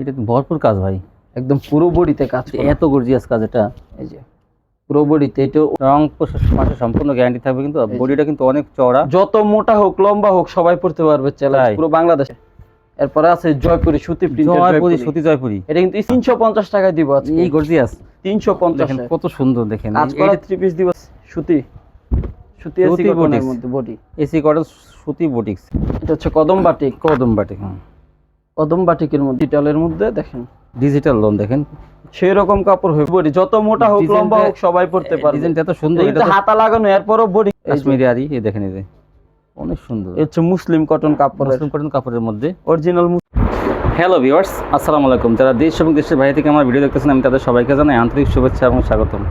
এটা তো ভরপুর কাজ ভাই। একদম পুরো বডিতে কাজ এত গর্জিয়াস কাজ এটা। এই যে পুরো বডিতে এটা রং মাসে সম্পূর্ণ গ্যারান্টি থাকবে কিন্তু বডিটা কিন্তু অনেক চওড়া। যত মোটা হোক লম্বা হোক সবাই পড়তে পারবে পুরো বাংলাদেশে। এরপরে আছে জয়পুরি সুতি জয়পুরি সতী জয়পুরি। এটা কিন্তু তিনশো পঞ্চাশ টাকায় দিব আজকে। এই গর্জিয়াস তিনশো পঞ্চাশ। কত সুন্দর দেখেন। কাজ করা থ্রি পিস দিব। সুতি। সুতি এসি সুতি কটনের মধ্যে বডি এসি কটন সুতি বুটিক্স এটা হচ্ছে কদম বাটিক কদম বাটি হ্যাঁ। কদম বাটিকের মধ্যে ডিটেলের মধ্যে দেখেন। ডিজিটাল লোন দেখেন। সেই রকম কাপড় হয়ে বডি যত মোটা হোক লম্বা হোক সবাই পড়তে পারবে। ডিজাইনটা এত সুন্দর এটা হাতা লাগানো এরপরও বডি। কাশ্মীরি আরি এই দেখেন এই যে। অনেক সুন্দর। হচ্ছে মুসলিম কটন কাপড়ের। মুসলিম কটন কাপড়ের মধ্যে। অরিজিনাল হ্যালো ভিউয়ার্স আসসালামু আলাইকুম। যারা দেশ এবং দেশের বাইরে থেকে আমার ভিডিও দেখতেছেন আমি তাদের সবাইকে জানাই আন্তরিক শুভেচ্ছা এবং স্বাগতম।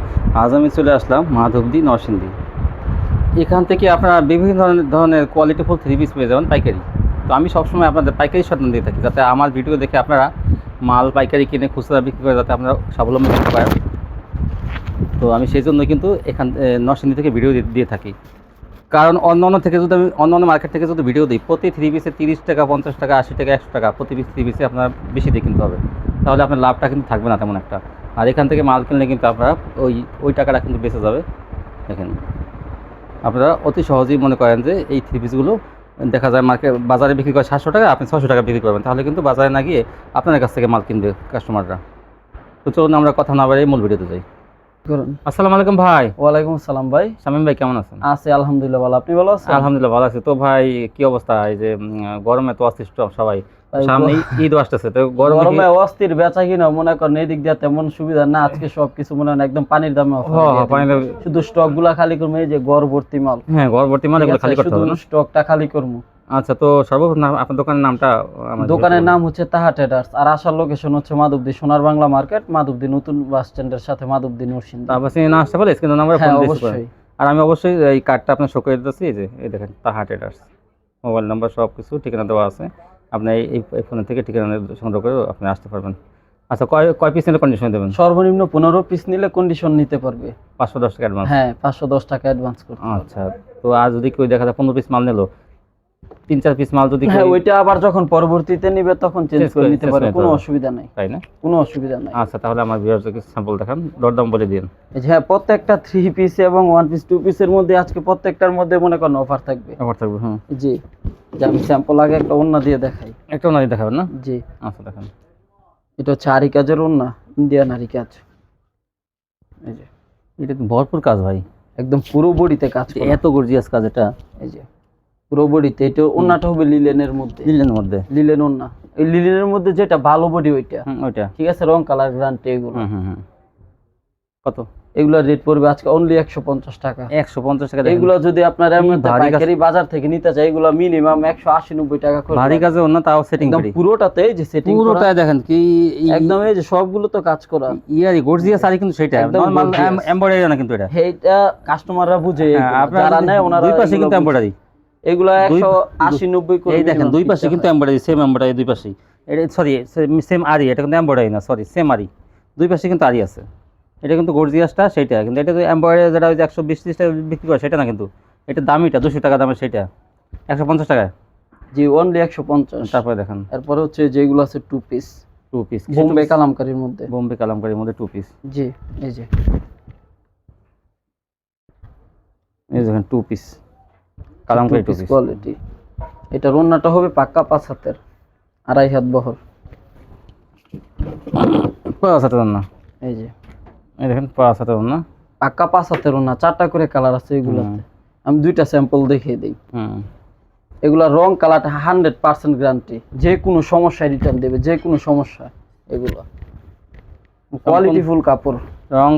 আজ আমি চলে আসলাম মাধবদী নরসিংদী। এখান থেকে আপনারা বিভিন্ন ধরনের ধরনের কোয়ালিটি ফুল থ্রি পিস পেয়ে যাবেন পাইকারি। তো আমি সবসময় আপনাদের পাইকারি সন্ধান দিয়ে থাকি, যাতে আমার ভিডিও দেখে আপনারা মাল পাইকারি কিনে খুচরা বিক্রি করে যাতে আপনারা স্বাবলম্বী হতে পারেন তো আমি সেই জন্য কিন্তু এখান নরসিংদী থেকে ভিডিও দিয়ে থাকি। কারণ অন্য অন্য থেকে যদি আমি অন্য অন্য মার্কেট থেকে যদি ভিডিও দিই, প্রতি থ্রি পিসে তিরিশ টাকা, পঞ্চাশ টাকা, আশি টাকা, একশো টাকা প্রতি পিস থ্রি পিসে আপনার বেশি দিয়ে কিনতে হবে। তাহলে আপনার লাভটা কিন্তু থাকবে না তেমন একটা। আর এখান থেকে মাল কিনলে কিন্তু আপনারা ওই ওই টাকাটা কিন্তু বেঁচে যাবে। দেখেন, আপনারা অতি সহজেই মনে করেন যে এই থ্রি পিসগুলো দেখা যায় মার্কেট বাজারে বিক্রি করে সাতশো টাকা আপনি ছশো টাকা বিক্রি করবেন। তাহলে কিন্তু বাজারে না গিয়ে আপনার কাছ থেকে মাল কিনবে কাস্টমাররা তো চলুন আমরা কথা না বাড়িয়ে মূল ভিডিওতে যাই। আসসালামু আলাইকুম ভাই। ওয়ালাইকুম আসসালাম ভাই। শামীম ভাই কেমন আছেন? আছে আলহামদুলিল্লাহ ভালো। আপনি ভালো আছেন? আলহামদুলিল্লাহ ভালো আছি। তো ভাই কি অবস্থা? এই যে গরমে তো অসুস্থ সবাই। সামনে ঈদ আসতেছে তো গরমে অস্থির বেচা কিনা মনে করেন এই দিক দিয়ে তেমন সুবিধা না আজকে সবকিছু মনে হয় একদম পানির দামে offer হ, হ, দিয়ে দিন। পানি দাও- শুধু স্টকগুলা খালি করব এই যে গড় ভর্তি মাল। হ্যাঁ ভর্তি এগুলো খালি করতে হবে স্টকটা খালি করব। আচ্ছা তো সর্বপ্রথম আপনার দোকানের নামটা দোকানের নাম হচ্ছে তাহা ট্রেডার্স আর আসার লোকেশন হচ্ছে মাধবদী সোনার বাংলা মার্কেট মাধবদী নতুন বাস স্ট্যান্ডের সাথে মাধবদী নরসিংদী। না আসতে পারে স্ক্রিন নাম্বার হ্যাঁ ফোন অবশ্যই। আর আমি অবশ্যই এই কার্ডটা আপনার শো করে দিতেছি এই যে এই দেখেন তাহা ট্রেডার্স মোবাইল নাম্বার সব কিছু ঠিকানা দেওয়া আছে। আপনি এই ফোনের থেকে ঠিকানা সংগ্রহ করে আপনি আসতে পারবেন। আচ্ছা কয় কয় পিস নিলে কন্ডিশন দেবেন? সর্বনিম্ন পনেরো পিস নিলে কন্ডিশন নিতে পারবে। পাঁচশো দশ টাকা অ্যাডভান্স হ্যাঁ পাঁচশো দশ টাকা অ্যাডভান্স করতে আচ্ছা তো আর যদি কেউ দেখা যায় পনেরো পিস মাল নিলো তিন চার পিস মাল যদি হ্যাঁ ওইটা আবার যখন পরবর্তীতে নিবে তখন চেঞ্জ করে নিতে পারে কোনো অসুবিধা নাই। তাই না? কোনো অসুবিধা নাই। আচ্ছা তাহলে আমার ভিউয়ারদেরকে স্যাম্পল দেখান। দরদাম বলে দিন এই যে হ্যাঁ প্রত্যেকটা থ্রি পিস এবং ওয়ান পিস টু পিসের মধ্যে আজকে প্রত্যেকটার মধ্যে মনে করেন অফার থাকবে। অফার থাকবে হ্যাঁ জি। যে আমি স্যাম্পল আগে একটা অন্য দিয়ে দেখাই। একটা ওনারই দেখাবেন না? জি। আচ্ছা দেখান। এটা হচ্ছে আরি কাজের অন্য ইন্ডিয়ান আরি কাজ। এই যে। এটা তো ভরপুর কাজ ভাই। একদম পুরো বডিতে কাজ এত গর্জিয়াস কাজ এটা। এই যে। পুরো বডিতে এটা হবে লিলেনের মধ্যে। দিলেন মধ্যে? লিলেন অন্য এই লিলেনের মধ্যে যেটা ভালো বডি ওইটা। ওইটা। ঠিক আছে রং কালার গ্রান্টে এগুলো। কত? এগুলোর রেট পড়বে আজকে অনলি একশো পঞ্চাশ টাকা। একশো পঞ্চাশ টাকা এগুলো যদি আপনার পাইকারি বাজার থেকে নিতে চাই এগুলো মিনিমাম একশো আশি নব্বই টাকা করে। ভারী কাজে অন্য তাও সেটিং একদম পুরোটাতে যে সেটিং পুরোটাই দেখেন কি একদম এই যে সবগুলো তো কাজ করা। ইয়ারি গর্জিয়াস আর কিন্তু সেটা। নরমাল এমব্রয়ডারি না কিন্তু এটা। এইটা কাস্টমাররা বুঝে হ্যাঁ, এগুলো। নেয় ওনারা দুই পাশে কিন্তু। এমব্রয়ডারি এগুলো একশো আশি নব্বই করে এই দেখেন দুই পাশে কিন্তু। এমব্রয়ডারি সেম এমব্রয়ডারি দুই পাশেই। এটা সরি সেম আরি এটা কিন্তু এমব্রয়ডারি না সরি সেম আরি দুই পাশে কিন্তু আরি আছে। এটা কিন্তু গর্জিয়াসটা সেটা কিন্তু এটা তো এমব্রয়ডারি যেটা ওই যে একশো বিশ টাকা বিক্রি করে সেটা না কিন্তু। এটা দামিটা দুশো টাকা দামের সেটা। একশো পঞ্চাশ টাকা জি অনলি একশো পঞ্চাশ। তারপরে দেখেন। এরপরে হচ্ছে যেগুলো আছে two piece two piece Bombay কালামকারির মধ্যে। বোম্বে কালামকারির মধ্যে টু পিস জি এই যে। এই দেখেন two piece Kalamkari two piece quality এটা রন্নাটা হবে পাক্কা পাঁচ হাতের আড়াই হাত বহর। পাঁচ হাতে না এই যে। এই দেখেন পাঁচ হাতে না পাক্কা পাঁচ হাতের রন্না চারটা করে কালার আছে এগুলোতে। আমি দুইটা স্যাম্পল দেখিয়ে দিই। হুম। এগুলা রং কালারটা হান্ড্রেড পার্সেন্ট গ্যারান্টি যে কোনো সমস্যায় রিটার্ন দেবে যে কোনো সমস্যা এগুলো। কোয়ালিটি ফুল কাপড়। রং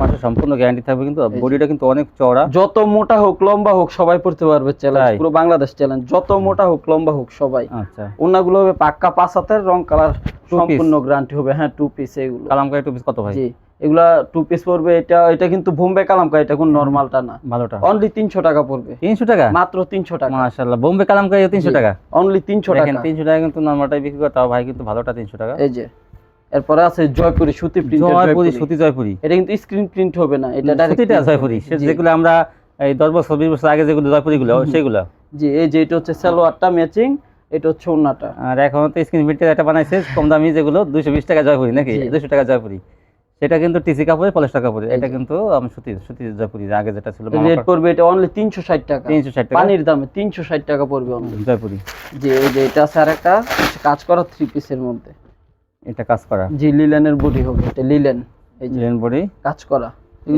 মাসে সম্পূর্ণ গ্যারান্টি থাকবে কিন্তু বডিটা কিন্তু অনেক চওড়া। যত মোটা হোক লম্বা হোক সবাই পড়তে পারবে চ্যালেঞ্জ পুরো বাংলাদেশ চ্যালেঞ্জ যত মোটা হোক লম্বা হোক সবাই। আচ্ছা। ওনাগুলো হবে পাক্কা পাঁচ হাতের রং কালার সম্পূর্ণ গ্যারান্টি হবে। হ্যাঁ টু পিস এগুলো। কালামকারি টু পিস কত ভাই? জি। এগুলা টু পিস পড়বে এটা এটা কিন্তু বোম্বে কালামকারি এটা কোন নর্মালটা না। ভালোটা। অনলি তিনশো টাকা পড়বে তিনশো টাকা? মাত্র তিনশো টাকা। মাশাআল্লাহ। বোম্বে কালামকারি তিনশো জি। টাকা? অনলি তিনশো দেখেন টাকা। তিনশো টাকা কিন্তু নর্মালটাই বিক্রি করে তাও ভাই কিন্তু ভালোটা তিনশো টাকা। এই যে। এরপরে আছে জয়পুরি সুতি প্রিন্ট জয়পুরি সুতি জয়পুরি। এটা কিন্তু স্ক্রিন প্রিন্ট হবে না এটা ডাইরেক্ট সুতিটা জয়পুরি। যেগুলো আমরা এই দশ বছর বিশ বছর আগে যেগুলো জয়পুরি গুলো সেগুলো। জি এই যে এটা হচ্ছে সালোয়ারটা ম্যাচিং এটা হচ্ছে ওন্নাটা আর এখন তো স্ক্রিন প্রিন্টের একটা বানাইছে কম দামি যেগুলো দুইশো বিশ টাকা জয়পুরি নাকি? জি। দুশো টাকা জয়পুরি। সেটা কিন্তু টিসি কাপড়ে পলিস্টার কাপড়ে। এটা। কিন্তু আমি সুতি সুতি জয়পুরি আগে যেটা ছিল রেট পড়বে এটা অনলি তিনশো ষাট টাকা। তিনশো ষাট টাকা। পানির দামে তিনশো ষাট টাকা পড়বে অনলি জয়পুরি। যে এই যে এটা আছে আর একটা কাজ করা থ্রি পিসের মধ্যে। এটা কাজ করা। জি লিলেনের বডি হবে এটা লিলেন। এই লিলেন বডি কাজ করা।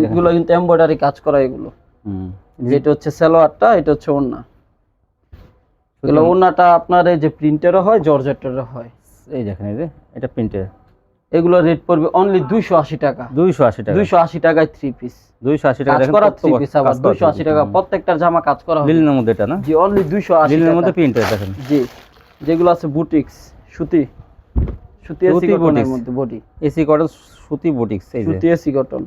এগুলো কিন্তু এমব্রয়ডারি কাজ করা এগুলো। হুম। যেটা হচ্ছে সালোয়ারটা এটা হচ্ছে ওন্না এগুলো ওন্নাটা আপনার এই যে প্রিন্টেরও হয় জর্জেটেরও হয়। এই দেখেন এই যে এটা প্রিন্টের এগুলো রেট পড়বে অনলি দুইশো আশি টাকা। দুইশো আশি টাকা। দুইশো আশি টাকায় থ্রি পিস দুইশো আশি টাকা কাজ করা থ্রি পিস আবার দুইশো আশি টাকা প্রত্যেকটার জামা কাজ করা। লিলেনের মধ্যে এটা না? জি অনলি দুইশো আশি লিলেনের মধ্যে প্রিন্টের দেখেন। জি যেগুলো আছে বুটিক্স সুতি। সুতি এসি কটনের মধ্যে বডি এসি কটন সুতি বুটিক্স এই যে। সুতি এসি কটন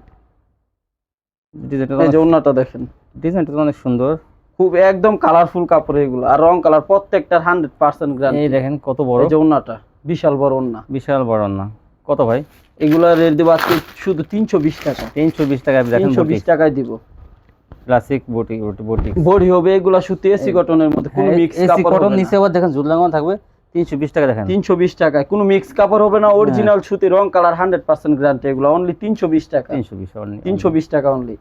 ডিজাইনটা এই যে ওন্নাটা দেখেন। ডিজাইনটা অনেক সুন্দর। খুব একদম কালারফুল কাপড় এগুলো। আর রং কালার প্রত্যেকটার হান্ড্রেড পার্সেন্ট গ্রান্ড এই দেখেন কত বড়। এই যে ওন্নাটা বিশাল বড় ওন্না বিশাল বড় না কত ভাই? এগুলো রেট দেবো আজকে শুধু তিনশো বিশ টাকা। তিনশো বিশ টাকা তিনশো বিশ টাকায় দিব। ক্লাসিক বুটি বুটি বডি হবে এগুলা সুতি এসি কটনের মধ্যে কোনো মিক্স কাপড় নিচে আবার দেখেন জুদলাঙ্গন থাকবে। তিনশো বিশ টাকা দেখেন। তিনশো বিশ টাকায়। কোনো মিক্স কাপড় হবে না অরিজিনাল সুতি রং কালার হান্ড্রেড পার্সেন্ট গ্যারান্টি এগুলো অনলি তিনশো বিশ টাকা। তিনশো বিশ তিনশো বিশ টাকা অনলি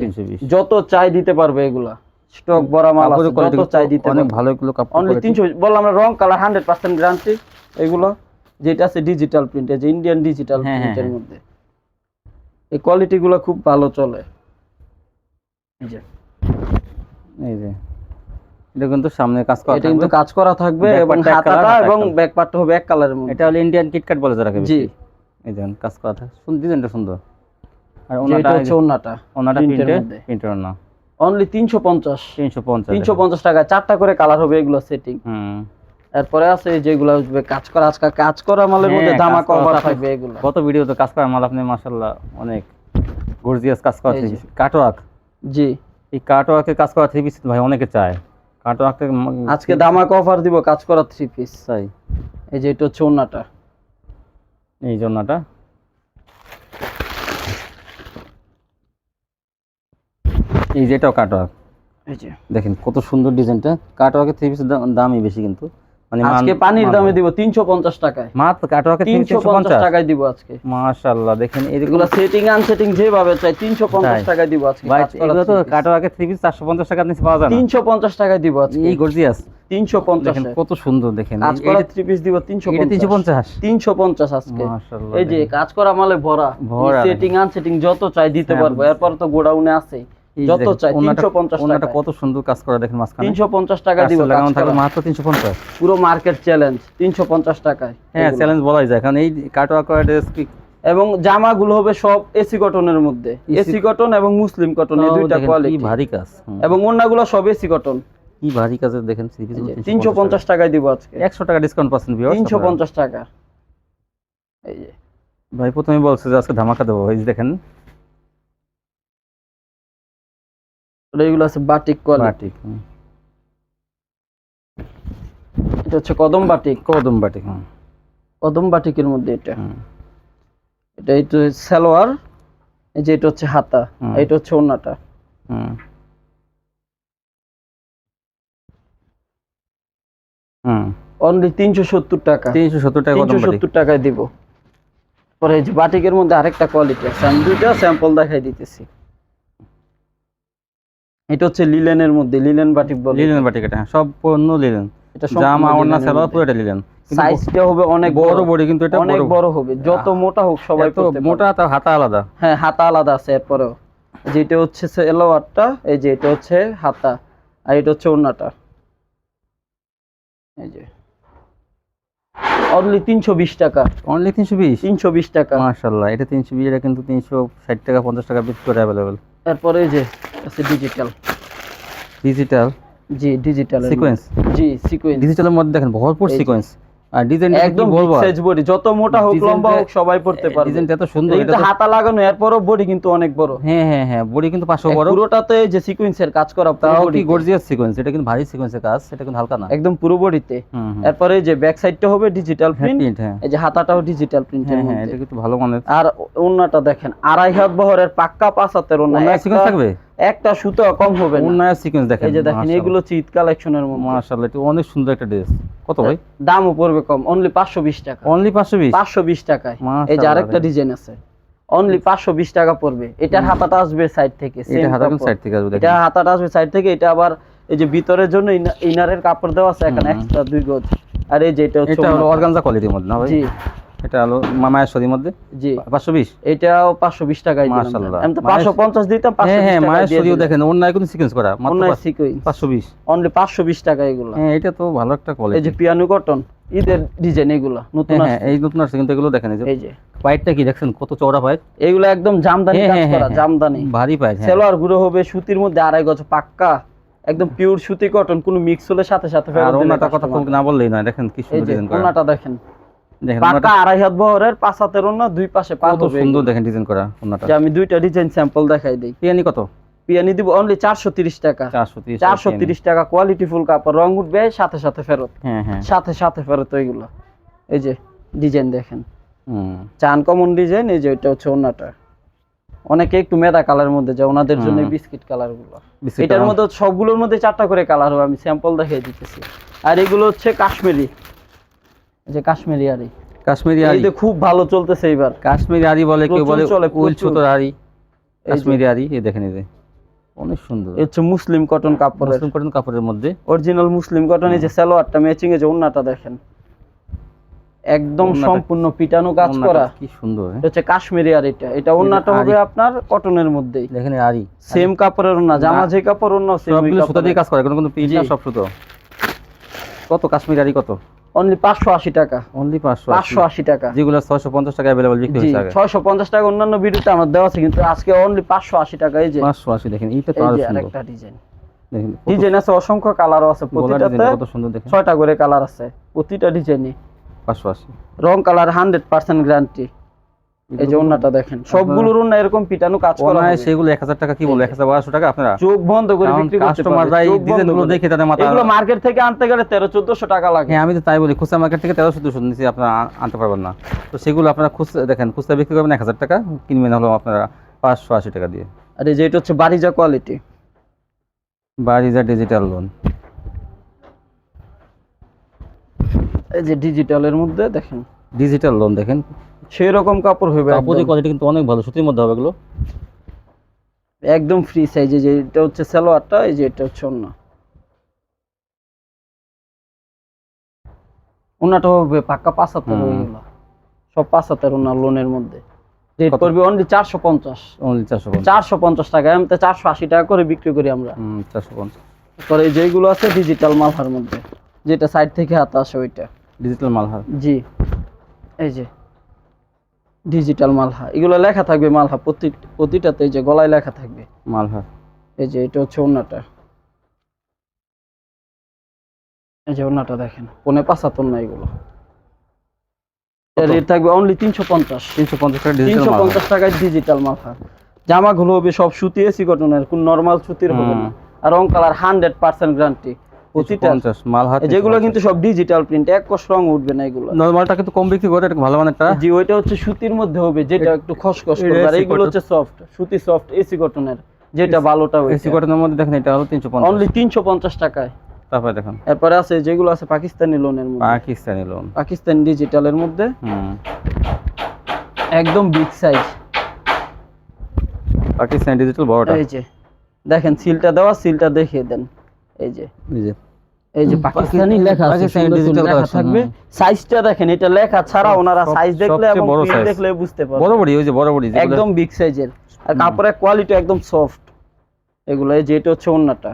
তিনশো বিশ। যত চাই দিতে পারবে এগুলা। স্টক বড় মাল আছে যত চাই দিতে অনেক ভালো এগুলো কাপড় অনলি quality। তিনশো বললাম আমরা রং কালার হান্ড্রেড পার্সেন্ট গ্যারান্টি এগুলো যেটা আছে ডিজিটাল প্রিন্ট যে ইন্ডিয়ান ডিজিটাল হ্যাঁ, হ্যাঁ, প্রিন্টের হ্যাঁ। মধ্যে। এই কোয়ালিটি গুলো খুব ভালো চলে। এই যে। এটা কিন্তু সামনে কাজ করা এটা কিন্তু কাজ করা থাকবে এবং হাতাটা এবং। ব্যাক পার্টটা হবে এক কালারের মধ্যে। এটা হলো ইন্ডিয়ান কিটকাট বলে যারা জি। এই দেখেন কাজ করা থাকে সুন্দর ডিজাইনটা সুন্দর। আর ওনাটা হচ্ছে ওনাটা। print এর প্রিন্টে মধ্যে। প্রিন্টার না অনলি তিনশো পঞ্চাশ। তিনশো পঞ্চাশ তিনশো পঞ্চাশ টাকা। চারটা করে কালার হবে এগুলো সেটিং হুম। এরপরে আছে যেগুলো আসবে কাজ করা আজকাল কাজ করা মালের মধ্যে হ্যাঁ, দামা করা কভার থাকবে। এগুলো। কত ভিডিওতে কাজ করার মাল আপনি মাশাল্লাহ অনেক গর্জিয়াস কাজ করা। কাটওয়ার্ক জি। এই কাটওয়ার্কের কাজ করা থ্রি পিস ভাই অনেকে চায়। কাটওয়ার্কের আজকে দামাক অফার দিব কাজ করা থ্রি পিস তাই। এই যে এটা হচ্ছে ওনাটা এই জন্যটা এই যেটাও কাটওয়ার্ক এই যে। দেখেন কত সুন্দর ডিজাইনটা কাটওয়ার্কের থ্রি পিস দামই বেশি কিন্তু। আজকে পানির দামে দিব তিনশো পঞ্চাশ টাকায়। মাত্র পঞ্চাশ? পঞ্চাশ টাকায় দিব আজকে। মাশাল্লাহ দেখেন এগুলো সেটিং আনসেটিং যেভাবে চাই তিনশো পঞ্চাশ তাই। টাকায় দিব আজকে ভাই এগুলো তো। পিস চারশো পঞ্চাশ টাকা নিচে পাওয়া যায় না। তিনশো পঞ্চাশ টাকায় দিব আজকে। এই গর্জিয়াস তিনশো পঞ্চাশ। দেখেন কত সুন্দর দেখেন। করা পিস দিব তিনশো এটা তিনশো পঞ্চাশ। তিনশো পঞ্চাশ আজকে। মাশাল্লাহ এই যে কাজ করা মালে ভরা। ভরা সেটিং আনসেটিং যত চাই দিতে হ্যাঁ, পারব। এরপর তো গোডাউনে আছে। যত চাই ওনাটা- তিনশো পঞ্চাশ ওনাটা টাকা কত সুন্দর কাজ করা দেখেন মাঝখানে। তিনশো পঞ্চাশ টাকা দিব লাগানো থাকবে মাত্র পুরো মার্কেট চ্যালেঞ্জ তিনশো পঞ্চাশ টাকায়। হ্যাঁ চ্যালেঞ্জ বলাই যায় কারণ এই কাটওয়ার্ক করা ড্রেস এবং জামাগুলো হবে সব এসি কটনের মধ্যে। এসি কটন এবং মুসলিম কটন এই দুইটা কি কোয়ালিটি ভারী কাজ। এবং অন্যগুলো সব এসি কটন কি ভারী কাজের দেখেন তিনশো পঞ্চাশ টাকায়। দিব আজকে। একশো টাকা ডিসকাউন্ট পাচ্ছেন তিনশো পঞ্চাশ টাকা। এই যে। ভাই প্রথমে বলছে যে আজকে ধামাকা দেবো। এই দেখেন এগুলো আছে বাটিক কোয়ালিটি বাটিক এটা হচ্ছে কদম বাটিক। কদম বাটিক কদম বাটিকের মধ্যে এটা। হুম। এটা এটা সালোয়ার এই যে এটা হচ্ছে হাতা এটা হচ্ছে ওন্নাটা। হুম। হুম। অনলি তিনশো সত্তর টাকা। তিনশো সত্তর টাকা তিনশো সত্তর টাকায় দিব। পরে এই যে বাটিকের মধ্যে আরেকটা কোয়ালিটি আছে। আমি দুইটা স্যাম্পল দেখাই দিতেছি। এটা হচ্ছে লিলেনের মধ্যে লিলেন বাটিক বলে। লিলেন বাটিক এটা হ্যাঁ, সব পণ্য লিলেন। এটা জামা ওড়না সালোয়ার পুরোটা লিলেন। সাইজটা হবে অনেক বড় বড়ি। কিন্তু এটা অনেক বড়। হবে। যত মোটা হোক সবাই পরতে মোটা। তার হাতা আলাদা। হ্যাঁ হাতা আলাদা আছে এরপরেও। যেটা হচ্ছে সেলোয়ারটা এই যে এটা হচ্ছে হাতা আর এটা হচ্ছে ওন্নাটা এই যে। অনলি তিনশো বিশ টাকা। অনলি তিনশো বিশ? তিনশো বিশ টাকা। মাশাল্লাহ এটা তিনশো বিশ এটা কিন্তু তিনশো ষাট টাকা পঞ্চাশ টাকা বিক্রি করে অ্যাভেলেবেল এরপরে এই যে আছে ডিজিটাল ডিজিটাল জি ডিজিটাল সিকোয়েন্স জি সিকোয়েন্স ডিজিটালের মধ্যে দেখেন ভরপুর সিকোয়েন্স আর ডিজাইন একদম বলব? সাইজ বডি যত মোটা হোক লম্বা হোক সবাই পড়তে পারবে। ডিজাইনটা এত সুন্দর এটা হাতা লাগানো এরপরও বডি কিন্তু অনেক বড়। হ্যাঁ হ্যাঁ হ্যাঁ বডি কিন্তু বড়। পুরোটাতে যে সিকোয়েন্সের কাজ করা তাও কি গর্জিয়াস সিকোয়েন্স এটা কিন্তু ভারী সিকোয়েন্সের কাজ সেটা কিন্তু হালকা না। একদম পুরো বডিতে এরপরে যে ব্যাক সাইডটা হবে ডিজিটাল হ্যাঁ প্রিন্ট প্রিন্ট হ্যাঁ। এই যে হাতাটাও ডিজিটাল প্রিন্টের হ্যাঁ হ্যাঁ এটা কিন্তু ভালো মানের। আর ওন্নাটা দেখেন আড়াই হাত বহরের পাক্কা পাঁচ হাতের ওন্না সিকোয়েন্স থাকবে? একটা সুতো কম হবে না। অন্যায় সিকোয়েন্স দেখেন এই যে দেখেন এগুলো চিত কালেকশনের মধ্যে। মাশাআল্লাহ এটা অনেক সুন্দর একটা ড্রেস কত ভাই? দামও পড়বে কম অনলি পাঁচশো বিশ টাকা। অনলি 520 পাঁচশো বিশ টাকায়। এই যে আরেকটা ডিজাইন আছে। অনলি পাঁচশো বিশ টাকা পড়বে। এটার হাতাটা আসবে সাইড থেকে এটা same হাতা কাপড়। সাইড থেকে আসবে এটা হাতাটা আসবে সাইড থেকে এটা আবার এই যে ভিতরের জন্য ইনারের কাপড় দেওয়া আছে এখানে এক্সট্রা দুই গজ। আর এই যে এটা হচ্ছে এটা হলো অর্গানজা কোয়ালিটির মধ্যে না ভাই? জি। এটা মধ্যে? জি। 520 এটাও পাঁচশো বিশ টাকায় মাশাআল্লাহ। আমি তো পাঁচশো পঞ্চাশ দিতাম হ্যাঁ হ্যাঁ মায়ের দেখেন অন্যায় কোনো সিকোয়েন্স করা মাত্র অন্য পাঁচ- সিকুইন 520 অনলি পাঁচশো বিশ টাকা এগুলো। হ্যাঁ এটা তো ভালো একটা এই যে পিয়ানো কটন ঈদের ডিজাইন এগুলো নতুন হ্যাঁ হ্যাঁ এই নতুন আসছে কিন্তু এগুলো দেখেন এই যে কি দেখছেন কত চওড়া পাইট এগুলো একদম জামদানি হ্যাঁ, কাজ হ্যাঁ, করা হ্যাঁ, জামদানি। ভারী হ্যাঁ। সেলোয়ারগুলো হবে সুতির মধ্যে আড়াই গজ পাক্কা একদম পিওর সুতি কটন কোনো মিক্স হলে সাথে সাথে ফেরত আর ওনাটা কথা। না বললেই নয় দেখেন কি সুন্দর ডিজাইন করা। ওনাটা দেখেন। দেখেন পাক্কা ওনাটা আড়াই হাত বহরের পাঁচ হাতের ওনা দুই পাশে কত সুন্দর দেখেন ডিজাইন করা ওনাটা আমি দুইটা ডিজাইন স্যাম্পল দেখাই দিই। পিয়ানি কত? পিয়ানি দিব অনলি চারশো তিরিশ টাকা। চারশো তিরিশ টাকা কোয়ালিটি ফুল কাপড় রং উঠবে সাথে সাথে ফেরত। সাথে সাথে ফেরত ওইগুলো। এই যে ডিজাইন দেখেন। চান কমন ডিজাইন এই যে এটা হচ্ছে ওনাটা অনেকে একটু মেদা কালার মধ্যে যায় ওনাদের জন্য বিস্কিট কালারগুলো। এটার। মধ্যে সবগুলোর মধ্যে চারটা করে কালার হবে আমি স্যাম্পল দেখিয়ে দিতেছি। আর এগুলো হচ্ছে কাশ্মীরি। যে কাশ্মীরি আরি কাশ্মীরি আরি যে খুব ভালো চলতেছে এইবার। কাশ্মীরি আরি বলে কেউ বলে উল। সুতোর আরি কাশ্মীরি আরি এই দেখেন এই যে। অনেক সুন্দর। এই হচ্ছে মুসলিম কটন কাপড়ের। মুসলিম কটন কাপড়ের মধ্যে। অরিজিনাল মুসলিম কটন এই যে সালোয়ারটা ম্যাচিং এ যে ওন্নাটা দেখেন। একদম সম্পূর্ণ পিটানো কাজ করা। কি সুন্দর হ্যাঁ? হচ্ছে কাশ্মীরি আর এটা এটা ওন্নাটা হবে আপনার কটনের মধ্যেই। দেখেন আরি সেম কাপড়ের ওন্না জামা যে কাপড় ওন্না সেম সবগুলো সুতো দিয়ে কাজ করে কোনো কোনো না সব সুতো। কত কাশ্মীরি আরি কত? অনলি পাঁচশো আশি টাকা। অনলি পাঁচশো পাঁচশো আশি টাকা। যেগুলো ছয়শো পঞ্চাশ টাকা अवेलेबल বিক্রি হচ্ছে আগে। ছয়শো পঞ্চাশ টাকা অন্যান্য ভিডিওতে আমার দেওয়া আছে কিন্তু আজকে অনলি পাঁচশো আশি টাকা এই যে। পাঁচশো আশি দেখেন এইটা তো আরও সুন্দর। একটা ডিজাইন দেখেন ডিজাইন আছে অসংখ্য কালারও আছে প্রতিটাতে। কত সুন্দর দেখেন। ছয়টা করে কালার আছে প্রতিটা ডিজাইনে পাঁচশো আশি। রং কালার হান্ড্রেড পার্সেন্ট গ্যারান্টি এই যে ওন্নাটা দেখেন সবগুলোর ওন্না এরকম পিটানো কাজ করা হবে। সেগুলো এক হাজার টাকা কি বলব? এক হাজার বারোশো টাকা? আপনারা চোখ বন্ধ করে বিক্রি করতে কাস্টমার পারবে, ডিজাইনগুলো দেখে তাদের মাথা এগুলো মার্কেট থেকে আনতে গেলে তেরো চোদ্দশো টাকা লাগে। হ্যাঁ আমি তো তাই বলি খুচরা মার্কেট থেকে তেরোশো দুশো নিচে আপনারা আনতে পারবেন না। তো সেগুলো আপনারা খুচরা দেখেন খুচরা বিক্রি করবেন এক হাজার টাকা কিনবেন হলো আপনারা পাঁচশো আশি টাকা দিয়ে। আর এই যে এটা হচ্ছে বারিজা কোয়ালিটি বা রিজার ডিজিটাল লোন এই যে ডিজিটালের মধ্যে দেখেন। ডিজিটাল লোন দেখেন। সেই রকম কাপড় হবে কাপড়ের কোয়ালিটি কিন্তু অনেক ভালো সুতির মধ্যে হবে এগুলো। একদম ফ্রি সাইজে যে এটা হচ্ছে সালোয়ারটা এই যে এটা হচ্ছে অন্য ওনাটা হবে পাক্কা পাঁচ হাতের। সব পাঁচ হাতের ওনা লোনের মধ্যে। রেট? করবে অনলি চারশো পঞ্চাশ। অনলি চারশো চারশো পঞ্চাশ টাকা আমি তো চারশো আশি টাকা করে বিক্রি করি আমরা। চারশো পঞ্চাশ। পরে এই যেগুলো আছে ডিজিটাল মালহার মধ্যে যেটা সাইড থেকে হাতে আসে ওইটা। ডিজিটাল মালহার? জি এই যে। ডিজিটাল মালহা। এগুলো লেখা থাকবে মালহা প্রতি প্রতিটাতে এই যে গলায় লেখা থাকবে। মালহার এই যে এটা হচ্ছে ওন্নাটা এই যে ওন্নাটা দেখেন পনে পাঁচাত্তর না এগুলো? রেট থাকবে অনলি তিনশো পঞ্চাশ। তিনশো পঞ্চাশ টাকা তিনশো পঞ্চাশ টাকায় ডিজিটাল মালহা। জামাগুলো হবে সব সুতি এসি কটনের কোন নর্মাল সুতির হবে না। আর রং কালার হান্ড্রেড পার্সেন্ট গ্যারান্টি প্রতিটা যেগুলো কিন্তু সব ডিজিটাল প্রিন্ট এক কষ রং উঠবে না এগুলো। নর্মালটা কিন্তু কম বিক্রি করে এটা ভালো মানেরটা জি ওইটা হচ্ছে সুতির মধ্যে হবে যেটা একটু খসখস এটা করবে। আর AC হচ্ছে সফট সুতি সফট এসি কটনের যেটা ভালোটা এসি কটনের মধ্যে দেখেন এটা হলো তিনশো পঞ্চাশ। অনলি তিনশো পঞ্চাশ টাকায়। তারপরে দেখেন। এরপরে আছে যেগুলো আছে পাকিস্তানি লোনের মধ্যে। পাকিস্তানি লোন পাকিস্তানি ডিজিটালের মধ্যে। হুম। একদম বিগ সাইজ পাকিস্তানি ডিজিটাল বড়টা। এই যে দেখেন সিলটা দেওয়া সিলটা দেখিয়ে দেন। এই যে। এই যে। এই যে পাকিস্তানি লেখা আছে থাকবে। সাইজটা দেখেন এটা লেখা ছাড়া ওনারা সাইজ দেখলে এবং size। দেখলে বুঝতে পারবে বড় বড়ি ওই যে বড় বড়ি একদম বিগ সাইজের আর কাপড়ের কোয়ালিটি একদম সফট এগুলো এই যে এটা হচ্ছে ওন্নাটা।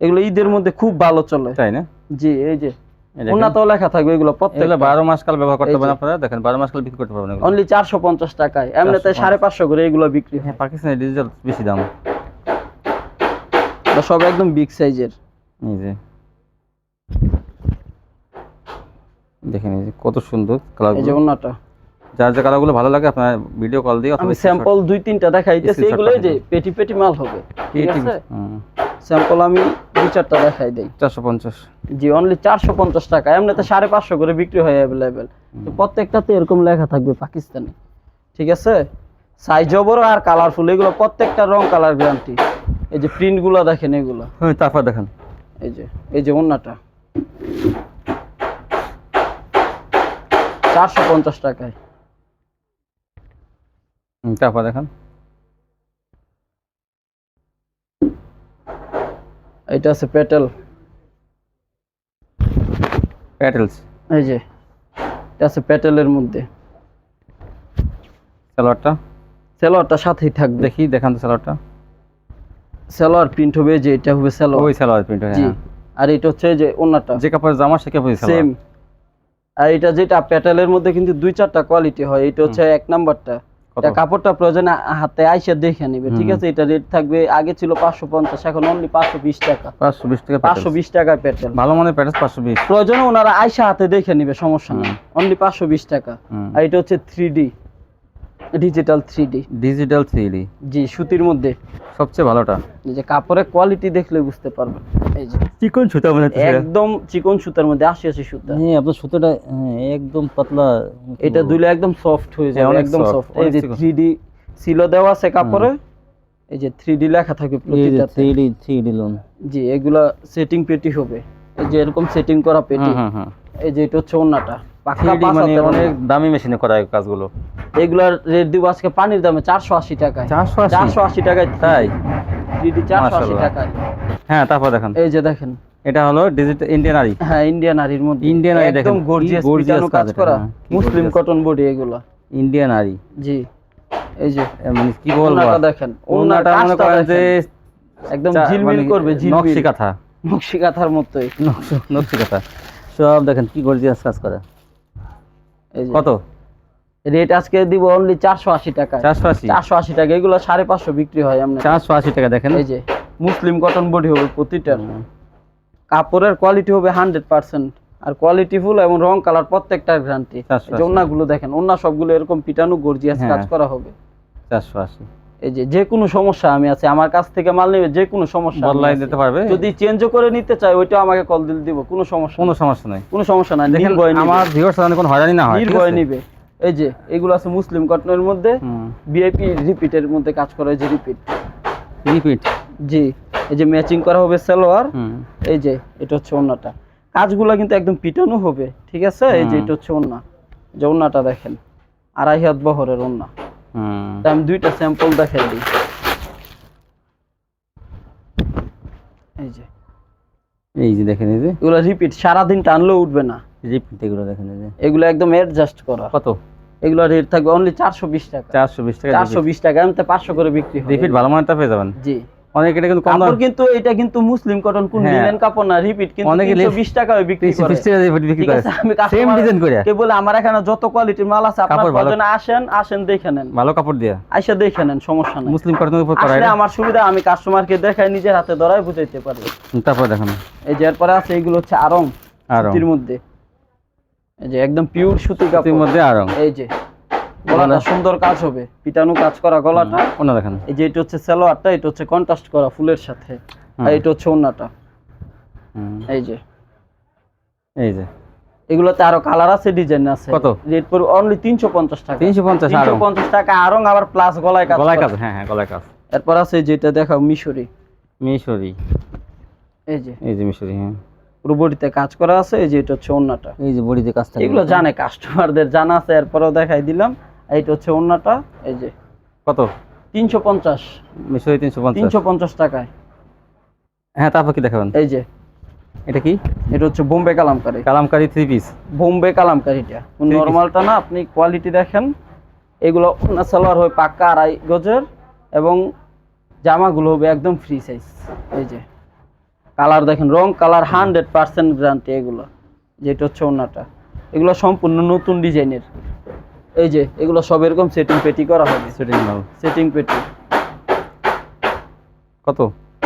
এগুলো ঈদের মধ্যে খুব ভালো চলে। তাই না? জি এই যে। ওন্নাতেও লেখা থাকবে এগুলো প্রত্যেক এগুলো বারো মাস কাল ব্যবহার করতে পারেন আপনারা। দেখেন বারো মাস কাল বিক্রি করতে পারবেন এগুলো। অনলি চারশো পঞ্চাশ টাকায়। এমনিতে 450 সাড়ে পাঁচশো করে এগুলো বিক্রি হয়। হ্যাঁ পাকিস্তানি ডিজিটাল বেশি দাম। সব একদম বিগ সাইজের এই যে। দেখেন এই যে কত সুন্দর কালার এই যে ওন্নাটা যার যে কালারগুলো ভালো লাগে আপনার ভিডিও কল দিয়ে আমি স্যাম্পল দুই তিনটা দেখাইতেছি এগুলো যে পেটি পেটি মাল হবে। ঠিক আছে? স্যাম্পল আমি দুই চারটা দেখাই দেই। চারশো পঞ্চাশ। জি অনলি চারশো পঞ্চাশ টাকা। এমনিতে সাড়ে পাঁচশো করে বিক্রি হয় অ্যাভেলেবেল তো প্রত্যেকটাতে এরকম লেখা থাকবে পাকিস্তানি। ঠিক আছে? সাইজও বড় আর কালারফুল এগুলো প্রত্যেকটা রং কালার গ্যারান্টি এই যে প্রিন্টগুলা দেখেন এগুলা। হ্যাঁ তারপর দেখেন। এই যে এই যে ওন্নাটা চারশো পঞ্চাশ টাকায়। তারপর দেখেন। এটা আছে পেটেল। প্যাটেলস এই যে এটা আছে পেটেলের মধ্যে। সালোয়ারটা? সেলোয়ারটা সাথেই থাকবে। দেখি দেখান তো সালোয়ারটা। সেলোয়ার প্রিন্ট হবে যে এটা হবে সেলোয়ার। ওই সালোয়ার প্রিন্ট জি হ্যাঁ। আর এটা হচ্ছে যে ওন্নাটা। যে কাপড় জামা সে কাপড় সেম আর এটা যেটা প্যাটেলের মধ্যে কিন্তু দুই চারটা কোয়ালিটি হয় এটা হচ্ছে এক নাম্বারটা। এটা কাপড়টা প্রয়োজনে হাতে আইসা দেখে নিবে ঠিক আছে? এটা রেট থাকবে আগে ছিল পাঁচশো পঞ্চাশ এখন অনলি পাঁচশো বিশ টাকা। পাঁচশো বিশ টাকা পাঁচশো বিশ টাকায় প্যাটেল ভালো মানের প্যাটেলস পাঁচশো বিশ। প্রয়োজনে ওনারা আইসা হাতে দেখে নিবে সমস্যা নেই। অনলি পাঁচশো বিশ টাকা। আর এটা হচ্ছে three D digital three D digital three জি সুতির মধ্যে। সবচেয়ে ভালোটা। এই যে কাপড়ের কোয়ালিটি দেখলে বুঝতে পারবেন। এই যে। চিকন সুতা মনে একদম চিকন সুতার মধ্যে আশি আশি সুতা। হ্যাঁ আপনার সুতোটা হ্যাঁ, একদম পাতলা। এটা দুলে একদম সফট হয়ে হ্যাঁ, যাবে অনেক একদম সফট এই যে থ্রি ডি সিলো দেওয়া আছে কাপড়ে এই যে থ্রি ডি লেখা থাকবে প্রতিটাতে। Three D three D loan জি এগুলা সেটিং পেটি হবে। এই যে এরকম সেটিং করা পেটি। হ্যাঁ হ্যাঁ। এই যে এটা হচ্ছে ওন্নাটা। পাক্কা 3D পাঁচ মানে অনেক দামি মেশিনে করা হয় কাজগুলো। এগুলার রেট দিব আজকে পানির দামে চারশো আশি টাকায়। চারশো আশি? টাকায় তাই? দিদি চারশো আশি টাকায়। হ্যাঁ তারপর দেখেন। এই যে দেখেন। এটা হলো ডিজিটাল ইন্ডিয়ান আরি হ্যাঁ ইন্ডিয়ান আরির মধ্যে। Indian আরি একদম কি গর্জিয়াস কাজ করা। মুসলিম কটন বডি এগুলা। ইন্ডিয়ান আরি জি। এই যে। মানে কি বলব দেখেন। ওন্নাটা মনে করেন যে একদম ঝিলমিল মানে করবে ঝিলমিল। নকশি কাঁথা। নকশি কাঁথার মতোই। নকশি কাঁথা। সব দেখেন কি গর্জিয়াস কাজ করে। এই যে। কত? রেট আজকে দিব অনলি চারশো আশি টাকা চারশো আশি? চারশো আশি টাকা। এগুলো সাড়ে পাঁচশো বিক্রি হয় আমরা চারশো আশি টাকা দেখেন। এই যে। মুসলিম কটন বডি হবে প্রতিটার কাপড়ের কোয়ালিটি হবে হান্ড্রেড পার্সেন্ট আর কোয়ালিটি ফুল এবং রং কালার প্রত্যেকটার গ্যারান্টি আশি। দেখেন ওন্না সবগুলো এরকম পিটানো গর্জিয়াস হ্যাঁ। কাজ করা হবে। চারশো আশি। এই যে যে কোনো সমস্যা আমি আছে আমার কাছ থেকে মাল নেবে যে কোনো সমস্যা বদলাই দিতে পারবে? যদি চেঞ্জও করে নিতে চাই ওইটা আমাকে কল দিলে দিব কোনো সমস্যা কোনো সমস্যা নাই। কোনো সমস্যা নাই দেখেন আমার ভিউয়ার্স কোনো হয়রানি না হয় নির্ভয় নিবে। এই যে এগুলো আছে মুসলিম কটনের মধ্যে হুম। বিআইপি রিপিটের মধ্যে কাজ করা যে রিপিট রিপিট জি এই যে ম্যাচিং করা হবে সালোয়ার এই যে এটা হচ্ছে ওন্নাটা। কাজগুলো কিন্তু একদম পিটানো হবে ঠিক আছে? এই যে এটা হচ্ছে ওন্না। যে ওন্নাটা দেখেন আড়াই হাত বহরের ওন্না। আমি দুইটা স্যাম্পল দেখাই দিই। এই যে। এই যে দেখেন এই যে। এগুলো রিপিট সারাদিন টানলেও উঠবে না। রিপিট এগুলো দেখেন এই যে। এগুলো একদম অ্যাডজাস্ট করা। কত? এগুলো রেট থাকবে অনলি চারশো বিশ টাকা। চারশো বিশ টাকা চারশো বিশ টাকা আমি তো পাঁচশো করে বিক্রি রিপিট ভালো মানটা পেয়ে যাবেন। জি। অনেক এটা কিন্তু কম দাম। কিন্তু এটা কিন্তু মুসলিম কটন কোন হ্যাঁ। লিনেন কাপড় না রিপিট কিন্তু অনেকে তিনশো লিপ- বিশ টাকায় বিক্রি করে। বিশ টাকা বিক্রি করে। আমি সেম কাস্টমার ডিজাইন করে। কে বলে আমার এখানে যত কোয়ালিটির মাল আছে আপনার কাপড় আসেন আসেন দেখে নেন। ভালো কাপড় দিয়া। আইসা দেখে নেন সমস্যা নাই। মুসলিম কটনের উপর করা আসলে আমার সুবিধা আমি কাস্টমারকে দেখাই নিজের হাতে ধরাই বুঝাইতে পারব। তারপর দেখেন। এই যে এরপরে আছে এগুলো হচ্ছে আরং। আরং। মধ্যে। এই যে একদম পিওর সুতি এর কাপড়। মধ্যে আরং। এই যে। গলাটা সুন্দর কাজ হবে। পিটানো কাজ করা গলাটা। অন্য দেখেন। এই যে এটা হচ্ছে সালোয়ারটা এটা হচ্ছে কন্ট্রাস্ট করা ফুলের সাথে। আর এটা হচ্ছে ওন্নাটা। হুম, এই যে। এই যে। এগুলোতে আরও কালার আছে ডিজাইন আছে। কত? রেট পড়বে অনলি তিনশো পঞ্চাশ টাকা। তিনশো পঞ্চাশ তিনশো আরং পঞ্চাশ টাকা আরং আবার প্লাস গলায় কাজ গলায় কাজ হ্যাঁ হ্যাঁ গলায় কাজ। এরপর আছে যেটা দেখাও মিশরি। মিশরি। এই যে। এই যে মিশরি হ্যাঁ। পুরো বডিতে কাজ করা আছে এই যে এটা হচ্ছে ওন্নাটা। এই যে বডিতে কাজ থাকে এগুলো জানে কাস্টমারদের জানা আছে এরপরেও দেখাই দিলাম। এইটা হচ্ছে ওন্নাটা এই যে। কত? তিনশো পঞ্চাশ। মিশরি তিনশো পঞ্চাশ। তিনশো পঞ্চাশ টাকায়। হ্যাঁ তারপর কি দেখাবেন? এই যে। এটা কি? এটা হচ্ছে বোম্বে কালামকারি। কালামকারি থ্রি পিস বোম্বে কালামকারিটা। নর্মালটা না আপনি কোয়ালিটি দেখেন। এগুলো ওন্না সালোয়ার হয় পাক্কা আড়াই গজের এবং জামাগুলো হবে একদম ফ্রি সাইজ এই যে। কালার দেখেন রং কালার হান্ড্রেড পার্সেন্ট গ্যারান্টি এগুলো যেটা হচ্ছে ওন্নাটা এগুলো সম্পূর্ণ নতুন ডিজাইনের এই যে এগুলো সব এরকম সেটিং পেটি করা হবে সেটিং মাল। সেটিং পেটি। কত?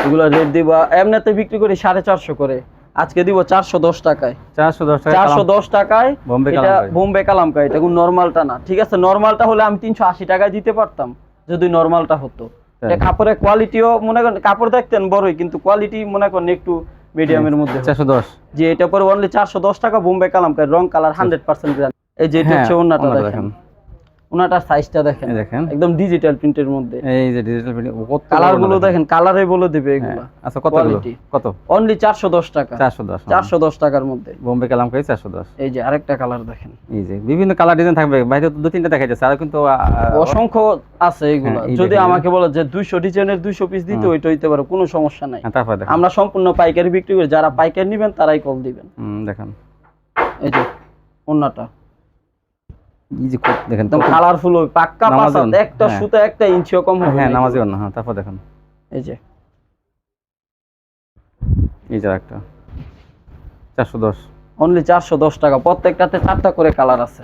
এগুলো রেট দিব এমনিতে বিক্রি করি সাড়ে চারশো করে। আজকে দিব চারশো দশ টাকায়। চারশো দশ চারশো দশ টাকায় বোম্বে এটা। বোম্বে কালামকারি এটা কোনো নর্মালটা না। ঠিক আছে নর্মালটা হলে আমি তিনশো আশি টাকায় দিতে পারতাম যদি নর্মালটা হতো। এটা কাপড়ের কোয়ালিটিও মনে করেন কাপড় দেখতেন বড়ই কিন্তু কোয়ালিটি মনে করেন একটু মিডিয়ামের মধ্যে। চারশো দশ। যে এটা পরে অনলি চারশো দশ টাকা বোম্বে কালামকারি রং কালার হান্ড্রেড পার্সেন্ট এই যে এটা হ্যাঁ হচ্ছে ওন্নাটা ওন্নাটা দেখেন। ওনাটার সাইজটা দেখেন। দেখেন। একদম ডিজিটাল প্রিন্টের মধ্যে। এই যে ডিজিটাল প্রিন্টিং কত কালারগুলো দেখেন কালারে বলে দিবে হ্যাঁ, এগুলো। আচ্ছা কত। কত? অনলি চারশো দশ টাকা। চারশো দশ চারশো দশ টাকার মধ্যে। বোম্বে কালামকারি চারশো দশ। এই যে আরেকটা কালার দেখেন। এই যে বিভিন্ন কালার ডিজাইন থাকবে। বাইরে তো দু তিনটা দেখা যাচ্ছে আর কিন্তু অসংখ্য আছে এগুলো। হ্যাঁ, যদি আমাকে বলে যে দুইশো ডিজাইনের দুইশো পিস দিতে। ওইটা হইতে পারে কোনো সমস্যা নাই। হ্যাঁ, তারপর আমরা সম্পূর্ণ পাইকারি বিক্রি করি। যারা পাইকারি নেবেন তারাই কল দিবেন। হুম, দেখেন। এই যে অন্যটা দেখেন কালারফুল পাক্কা পাসাত একটা হ্যাঁ। সুতা একটা ইঞ্চিও কম হবে হ্যাঁ নামাজি। অন্য হ্যাঁ তারপর দেখেন। এই যে। এই যে একটা চারশো দশ। অনলি চারশো দশ টাকা। প্রত্যেকটাতে চারটা করে কালার আছে।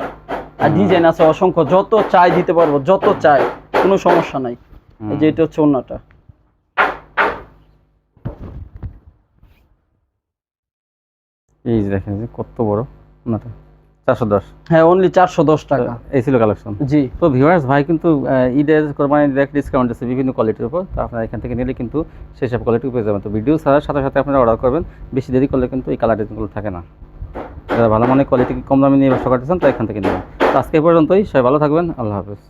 আর ডিজাইন আছে অসংখ্য। যত চাই দিতে পারব যত চাই কোনো সমস্যা নাই। এই যে এটা হচ্ছে অন্যটা। এই যে দেখেন যে কত বড়। ওনাটা চারশো দশ। হ্যাঁ অনলি চারশো দশ টাকা। এই ছিল কালেকশন জি। তো ভিউয়ার্স ভাই কিন্তু আহ, ঈদের কোরবানি ঈদের ডিসকাউন্ট আছে বিভিন্ন কোয়ালিটির উপর। তো আপনারা এখান থেকে নিলে কিন্তু সেই সব কোয়ালিটি পেয়ে যাবেন। তো ভিডিও ছাড়ার সাথে সাথে আপনারা অর্ডার করবেন। বেশি দেরি করলে কিন্তু এই কালার ডিজাইনগুলো থাকে না। যারা ভালো মানের কোয়ালিটি কম দামে নিয়ে ব্যবসা করতেছেন তো এখান থেকে নেবেন। তো আজকে পর্যন্তই। সবাই ভালো থাকবেন। আল্লাহ হাফেজ।